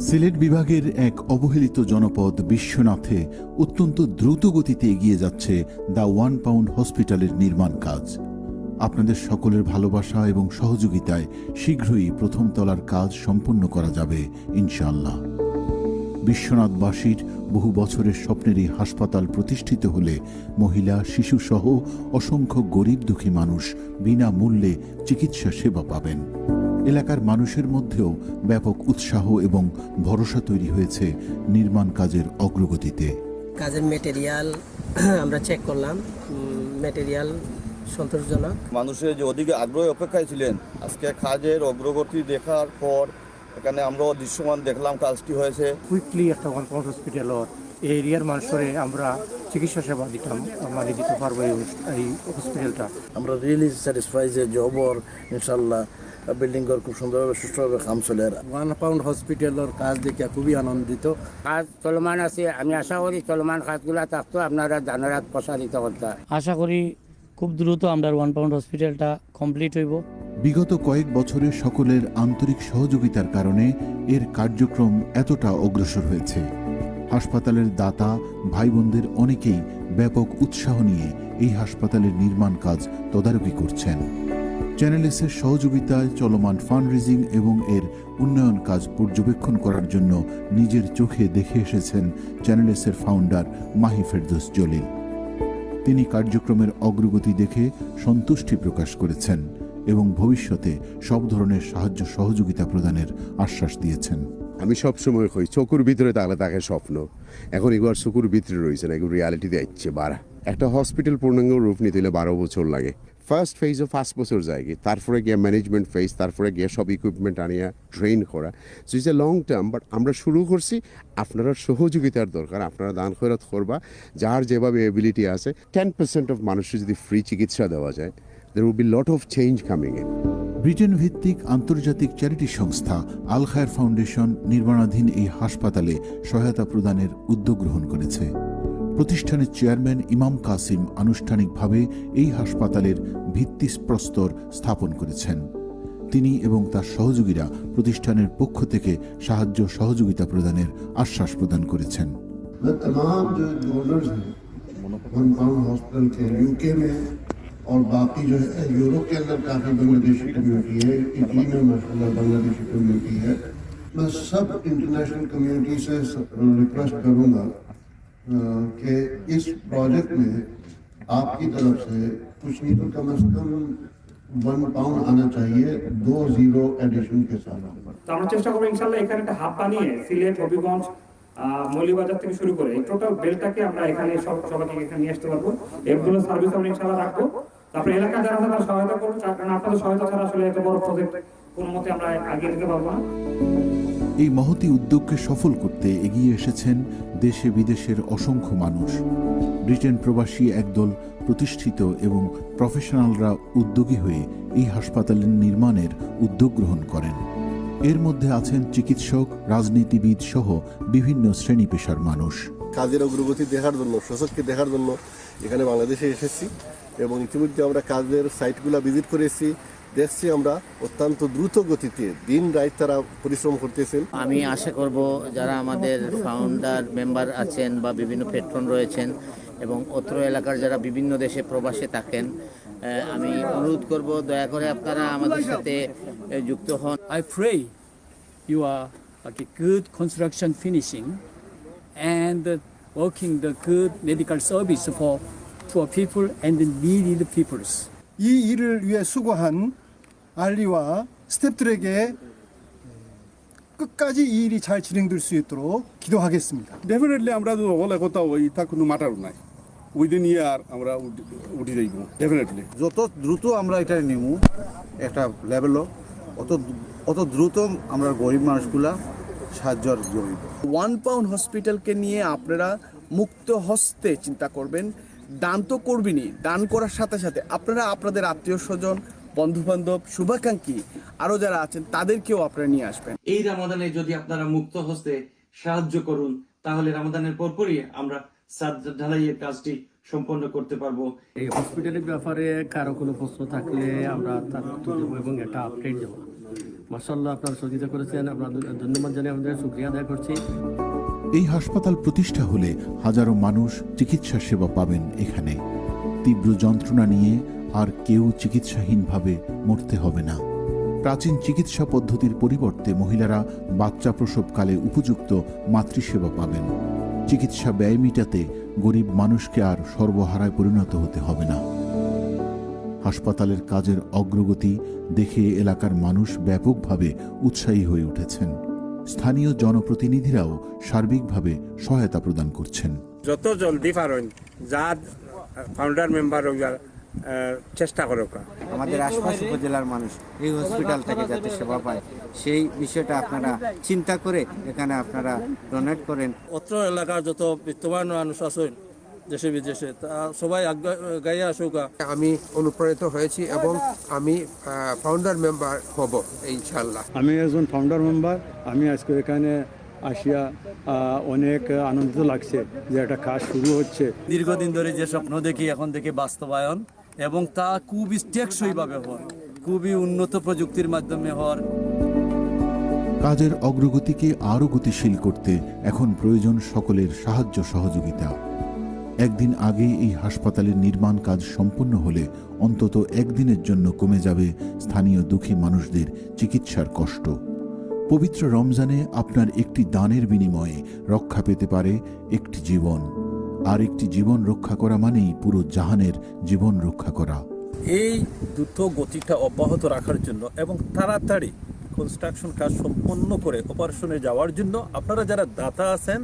সিলেট বিভাগের এক অবহেলিত জনপদ বিশ্বনাথে অত্যন্ত দ্রুত গতিতে এগিয়ে যাচ্ছে দ্য ওয়ান পাউন্ড হসপিটালের নির্মাণ কাজ। আপনাদের সকলের ভালোবাসা এবং সহযোগিতায় শীঘ্রই প্রথম তলার কাজ সম্পন্ন করা যাবে, ইনশাআল্লাহ। বিশ্বনাথবাসীর বহু বছরের স্বপ্নের এই হাসপাতাল প্রতিষ্ঠিত হলে মহিলা, শিশুসহ অসংখ্য গরিব দুঃখী মানুষ বিনামূল্যে চিকিৎসা সেবা পাবেন। এলাকার মানুষের মধ্যেও ব্যাপক উৎসাহ এবং ভরসা তৈরি হয়েছে নির্মাণ কাজের অগ্রগতিতে। কাজের মেটেরিয়াল আমরা চেক করলাম। মেটেরিয়াল সন্তোষজনক। মানুষের যে অধিক আগ্রহে অপেক্ষায় ছিলেন আজকে কাজের অগ্রগতি দেখার পর এখানে আমরাও দৃশ্যমান দেখলাম কাজটি হয়েছে। কুইকলি একটা ওয়ান পাউন্ড হসপিটালত এই এরিয়ার মানুষের আমরা চিকিৎসা সেবা দিতাম মানে দিতে পারব এই এই হসপিটালটা আমরা রিয়েলি স্যাটিসফাই যে জবর ইনশাল্লাহ বিল্ডিং ঘর খুব সুন্দরভাবে সুষ্ঠুভাবে কাম চলে। ওয়ান পাউন্ড হসপিটালের কাজ দেখে খুবই আনন্দিত। কাজ চলমান আছে আমি আশা করি চলমান কাজগুলা থাকতো আপনারা জানারাত প্রসারিত করতে আশা করি খুব দ্রুত আমরা ওয়ান পাউন্ড হসপিটালটা কমপ্লিট হইব। বিগত কয়েক বছরে সকলের আন্তরিক সহযোগিতার কারণে এর কার্যক্রম এতটা অগ্রসর হয়েছে। হাসপাতালের দাতা ভাই বোনদের অনেকেই ব্যাপক উৎসাহ নিয়ে এই হাসপাতালের নির্মাণ কাজ তদারকি করছেন। চ্যানেলেসের সহযোগিতায় চলমান ফান্ড রেজিং এবং এর উন্নয়ন কাজ পর্যবেক্ষণ করার জন্য নিজের চোখে দেখে এসেছেন চ্যানেলেসের ফাউন্ডার মাহি ফেরদোস জলিল। তিনি কার্যক্রমের অগ্রগতি দেখে সন্তুষ্টি প্রকাশ করেছেন এবং ভবিষ্যতে সব ধরনের সাহায্য সহযোগিতা প্রদানের আশ্বাস দিয়েছেন। আমি সব সময় কই, চকুর ভিতরে তাহলে তাকে স্বপ্ন। এখন এগুলো চকুর ভিতরে রয়েছে না, এগুলো রিয়ালিটিতে আসছে বাড়া। একটা হসপিটাল পূর্ণাঙ্গ রূপ নিতে হলে বারো বছর লাগে। ফার্স্ট ফেজও পাঁচ বছর কি তারপরে গিয়ে ম্যানেজমেন্ট ফেজ তারপরে গিয়ে সব ইকুইপমেন্ট আনিয়া ট্রেন করা। So it's a long term but আমরা শুরু করছি আপনারা সহযোগিতার দরকার, আপনারা দান খয়রাত করবা, যার যেভাবে এবিলিটি আছে। টেন পার্সেন্ট অফ মানুষের যদি ফ্রি চিকিৎসা দেওয়া যায় there will be lot of change coming in Britain ভিত্তিক আন্তর্জাতিক চ্যারিটি সংস্থা আল খায়ের ফাউন্ডেশন নির্মাণাধীন এই হাসপাতালে সহায়তা প্রদানের উদ্যোগ গ্রহণ করেছে। প্রতিষ্ঠানের চেয়ারম্যান ইমাম কাসিম আনুষ্ঠানিকভাবে এই হাসপাতালের ভিত্তিপ্রস্তর স্থাপন করেছেন তিনি এবং তার সহযোগীরা প্রতিষ্ঠানের পক্ষ থেকে সাহায্য সহযোগিতা প্রদানের আশ্বাস প্রদান করেছেন मैं तमाम जो डोनर्स हैं वन पाउंड हॉस्पिटल के यूके में और बाकी जो है यूरोप के अंदर काफ़ी बांग्लादेशी कम्युनिटी है इटली में माशाल्लाह बांग्लादेशी कम्युनिटी है मैं सब इंटरनेशनल कम्युनिटी से रिक्वेस्ट करूंगा अ, कि इस प्रोजेक्ट में आपकी तरफ से कुछ नहीं तो कम से कम वन पाउंड आना चाहिए दो जीरो एडिशन के साथ তো আমরা চেষ্টা করবো ইনশাল্লাহ এখানে একটা হাব বানিয়ে সিলেট হবিগঞ্জ আহ, মৌলিবাজার থেকে শুরু করে এই টোটাল বেলটাকে আমরা এখানে সব সবাইকে এখানে নিয়ে আসতে পারবো এগুলো সার্ভিস আমরা ইনশাল্লাহ রাখবো তারপরে এলাকা যারা আছে তারা সহায়তা করবো তার কারণ আপনাদের সহায়তা ছাড়া আসলে এত বড় প্রজেক্ট কোনো মতে আমরা আগিয়ে নিতে পারবো না এই মহতি উদ্যোগকে সফল করতে এগিয়ে এসেছেন দেশে বিদেশের অসংখ্য মানুষ। ব্রিটেন প্রবাসী একদল প্রতিষ্ঠিত এবং প্রফেশনালরা উদ্যোগী হয়ে এই হাসপাতালের নির্মাণের উদ্যোগ গ্রহণ করেন। এর মধ্যে আছেন চিকিৎসক, রাজনীতিবিদ সহ বিভিন্ন শ্রেণি পেশার মানুষ। কাজের অগ্রগতি দেখার জন্য সশক্তি দেখার জন্য এখানে বাংলাদেশে এসেছি এবং ইতিমধ্যে আমরা কাজের সাইটগুলো ভিজিট করেছি দেখছি আমরা অত্যন্ত দ্রুত গতিতে দিন রাত তারা পরিশ্রম করতেছেন আমি আশা করব যারা আমাদের ফাউন্ডার মেম্বার আছেন বা বিভিন্ন পেট্রন রয়েছেন এবং অত্র এলাকার যারা বিভিন্ন দেশে প্রবাসে থাকেন আমি অনুরোধ করব দয়া করে আপনারা আমাদের সাথে যুক্ত হন I pray you are like a good construction finishing and working the good medical service for poor people and the needy peoples. 이 일을 위해 수고한 알리와 스태프들에게 끝까지 이 일이 잘 진행될 수 있도록 기도하겠습니다. Definitely আমরা তো বলে কোথাও এটা কোনো ম্যাটার নাই উইদিন ইয়ার আমরা উঠে যাইব ডেফিনেটলি যত দ্রুত আমরা এটা নিব একটা লেভেলও অত অত দ্রুত আমরা গরিব মানুষগুলা সাহায্য জড়িত ওয়ান পাউন্ড হসপিটালকে নিয়ে আপনারা মুক্ত হস্তে চিন্তা করবেন দান তো করবেনই দান করার সাথে সাথে আপনারা আপনাদের আত্মীয় স্বজন বন্ধু বান্ধব শুভাকাঙ্ক্ষী আরও যারা আছেন তাদেরকেও আপনারা নিয়ে আসবেন। এই রামাদানে যদি আপনারা মুক্ত হস্তে সাহায্য করুন তাহলে রামাদানের পরপরই আমরা সাদ ঢালাইয়ের কাজটি সম্পন্ন করতে পারব। এই হসপিটালের ব্যাপারে কারও কোনো প্রশ্ন থাকলে আমরা তার উত্তর দেবো এবং এটা আপডেট দেবো। মার্শাল্লাহ আপনারা সহযোগিতা করেছেন। আপনাদের ধন্যবাদ জানিয়ে আমাদের শুক্রিয়া আদায় করছি। এই হাসপাতাল প্রতিষ্ঠা হলে হাজারো মানুষ চিকিৎসা সেবা পাবেন এখানে। তীব্র যন্ত্রণা নিয়ে আর কেউ চিকিৎসাহীনভাবে মরতে হবে না। প্রাচীন চিকিৎসা পদ্ধতির পরিবর্তে মহিলারা বাচ্চা প্রসবকালে উপযুক্ত মাতৃসেবা পাবেন। চিকিৎসা ব্যয় মিটাতে গরিব মানুষকে আর সর্বহারায় পরিণত হতে হবে না। হাসপাতালের কাজের অগ্রগতি দেখে এলাকার মানুষ ব্যাপকভাবে উৎসাহী হয়ে উঠেছেন। স্থানীয় জনপ্রতিনিধিরাও সার্বিকভাবে সহায়তা প্রদান করছেন। যত জলদি পারেন যা ফাউন্ডার মেম্বার চেষ্টা করুক। আমাদের আশপাশ উপজেলার মানুষ এই হসপিটাল থেকে যাতে সেবা পায় সেই বিষয়টা আপনারা চিন্তা করে এখানে আপনারা ডোনেট করেন। অত্র এলাকার যত বিত্তবান মানুষ আছেন দেশে বিদেশে। তা সবাই গাইয়ে আসুক আমি অনুপ্রাণিত হয়েছি এবং আমি ফাউন্ডার মেম্বার হব ইনশাল্লাহ আমি একজন ফাউন্ডার মেম্বার আমি আজকে এখানে আসিয়া অনেক আনন্দিত লাগছে যে একটা কাজ শুরু হচ্ছে। দীর্ঘদিন ধরে যে স্বপ্ন দেখি এখন থেকে বাস্তবায়ন এবং তা খুবই টেকসইভাবে হওয়ার খুবই উন্নত প্রযুক্তির মাধ্যমে হওয়ার। কাজের অগ্রগতিকে আরও গতিশীল করতে এখন প্রয়োজন সকলের সাহায্য সহযোগিতা। একদিন আগে এই হাসপাতালের নির্মাণ কাজ সম্পন্ন হলে অন্তত একদিনের জন্য কমে যাবে স্থানীয় দুঃখী মানুষদের চিকিৎসার কষ্ট। পবিত্র রমজানে আপনার একটি দানের বিনিময়ে রক্ষা পেতে পারে একটি জীবন। আর একটি জীবন রক্ষা করা মানেই পুরো জাহানের জীবন রক্ষা করা। এই দ্রুত গতিটা অব্যাহত রাখার জন্য এবং তাড়াতাড়ি কনস্ট্রাকশন কাজ সম্পন্ন করে অপারেশনে যাওয়ার জন্য আপনারা যারা দাতা আছেন,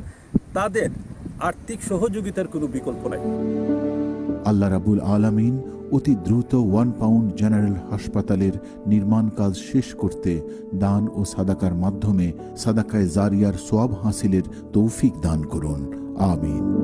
তাদের আর্থিক সহযোগিতার কোনো বিকল্প নাই। আল্লাহ রাবুল আলামিন অতি দ্রুত ওয়ান পাউন্ড জেনারেল হাসপাতালের নির্মাণ কাজ শেষ করতে দান ও সাদাকার মাধ্যমে সাদাকায় জারিয়ার সোয়াব হাসিলের তৌফিক দান করুন। আমিন।